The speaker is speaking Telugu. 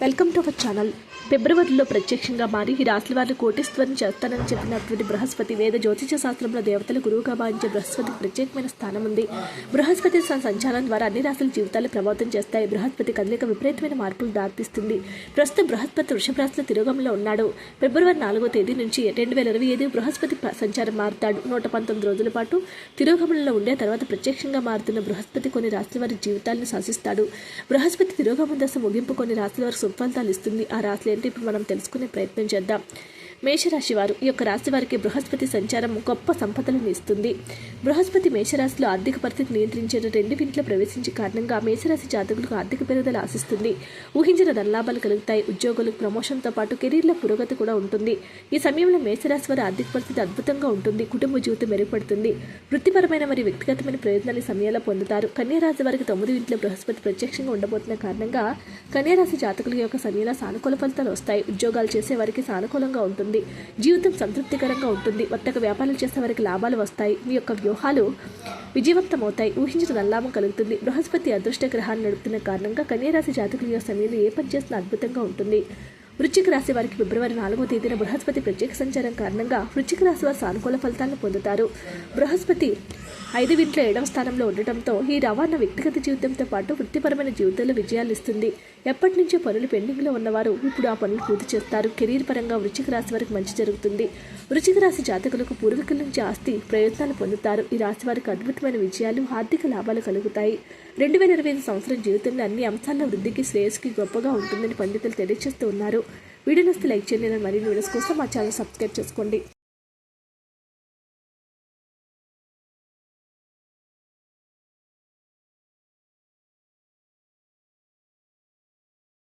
Welcome to our channel. ఫిబ్రవరిలో ప్రత్యక్షంగా మారి ఈ రాశుల వారిని కోటేశ్వరం చేస్తానని చెప్పినటువంటి బృహస్పతి వేద జ్యోతిష శాస్త్రంలో దేవతల గురువుగా భావించే బృహస్పతికి ప్రత్యేకమైన స్థానం ఉంది. బృహస్పతి సంచారం ద్వారా అన్ని రాశుల జీవితాలు ప్రభావితం చేస్తాయి. బృహస్పతి కదలిక విపరీతమైన మార్పులు దారితీస్తుంది. ప్రస్తుతం బృహస్పతి వృషభ రాశుల తిరోగంలో ఉన్నాడు. ఫిబ్రవరి నాలుగో తేదీ నుంచి రెండు వేల ఇరవై ఐదు బృహస్పతి సంచారం మారుతాడు. నూట పంతొమ్మిది రోజుల పాటు తిరోగమనంలో ఉండే తర్వాత ప్రత్యక్షంగా మారుతున్న బృహస్పతి కొన్ని రాశుల వారి జీవితాలను శాసిస్తాడు. బృహస్పతి తిరోగమన దశ ముగింపు కొన్ని రాశుల వారి సుఫలితాలు ఇస్తుంది. ఆ రాశులు ఏంటి ఇప్పుడు మనం తెలుసుకునే ప్రయత్నం చేద్దాం. మేషరాశి వారు ఈ యొక్క రాశి వారికి బృహస్పతి సంచారం గొప్ప సంపదలను ఇస్తుంది. బృహస్పతి మేషరాశిలో ఆర్థిక పరిస్థితి నియంత్రించే రెండు ఇంట్లో ప్రవేశించే కారణంగా మేషరాశి జాతకులకు ఆర్థిక పెరుగుదల ఆశిస్తుంది. ఊహించిన ధనలాభాలు కలుగుతాయి. ఉద్యోగులకు ప్రమోషన్తో పాటు కెరీర్లో పురోగతి కూడా ఉంటుంది. ఈ సమయంలో మేషరాశి వారి ఆర్థిక పరిస్థితి అద్భుతంగా ఉంటుంది. కుటుంబ జీవితం మెరుగుపడుతుంది. వృత్తిపరమైన మరియు వ్యక్తిగతమైన ప్రయోజనాలు సమయంలో పొందుతారు. కన్యారాశి వారికి తొమ్మిది ఇంట్లో బృహస్పతి ప్రత్యక్షంగా ఉండబోతున్న కారణంగా కన్యారాశి జాతకుల యొక్క సమయంలో సానుకూల ఫలితాలు వస్తాయి. ఉద్యోగాలు చేసే వారికి సానుకూలంగా ఉంటుంది. జీవితం సంతృప్తికరంగా ఉంటుంది. వర్తక వ్యాపారాలు చేసే వారికి లాభాలు వస్తాయి. మీ యొక్క వ్యూహాలు విజయవంతమవుతాయి. ఊహించిన నల్లాభం కలుగుతుంది. బృహస్పతి అదృష్ట గ్రహాన్ని నడుపుతున్న కారణంగా కన్యారాశి జాతకుల యొక్క సమయంలో ఏ పని చేసినా అద్భుతంగా ఉంటుంది. వృశ్చిక రాశి వారికి ఫిబ్రవరి నాలుగో తేదీన బృహస్పతి ప్రత్యేక సంచారం కారణంగా వృశ్చిక రాశి వారు సానుకూల ఫలితాలను పొందుతారు. బృహస్పతి ఐదు ఇంట్లో ఏడవ స్థానంలో ఉండటంతో ఈ రవాణా వ్యక్తిగత జీవితంతో పాటు వృత్తిపరమైన జీవితంలో విజయాలు ఇస్తుంది. ఎప్పటి నుంచో పనులు పెండింగ్లో ఉన్నవారు ఇప్పుడు ఆ పనులు పూర్తి చేస్తారు. కెరీర్ పరంగా వృశ్చిక రాశి వారికి మంచి జరుగుతుంది. వృశ్చిక రాశి జాతకులకు పూర్వీకుల నుంచి ఆస్తి ప్రయోజనాలు పొందుతారు. ఈ రాశి వారికి అద్భుతమైన విజయాలు ఆర్థిక లాభాలు కలుగుతాయి. రెండు వేల ఇరవై ఐదు సంవత్సరం జీవితంలో అన్ని అంశాల వృద్ధికి శ్రేయస్కి గొప్పగా ఉంటుందని పండితులు తెలియజేస్తూ ఉన్నారు. వీడియో వస్తే లైక్ చేయండి మరిన్ని వీడియోస్ కోసం మా ఛానల్ సబ్స్క్రైబ్ చేసుకోండి.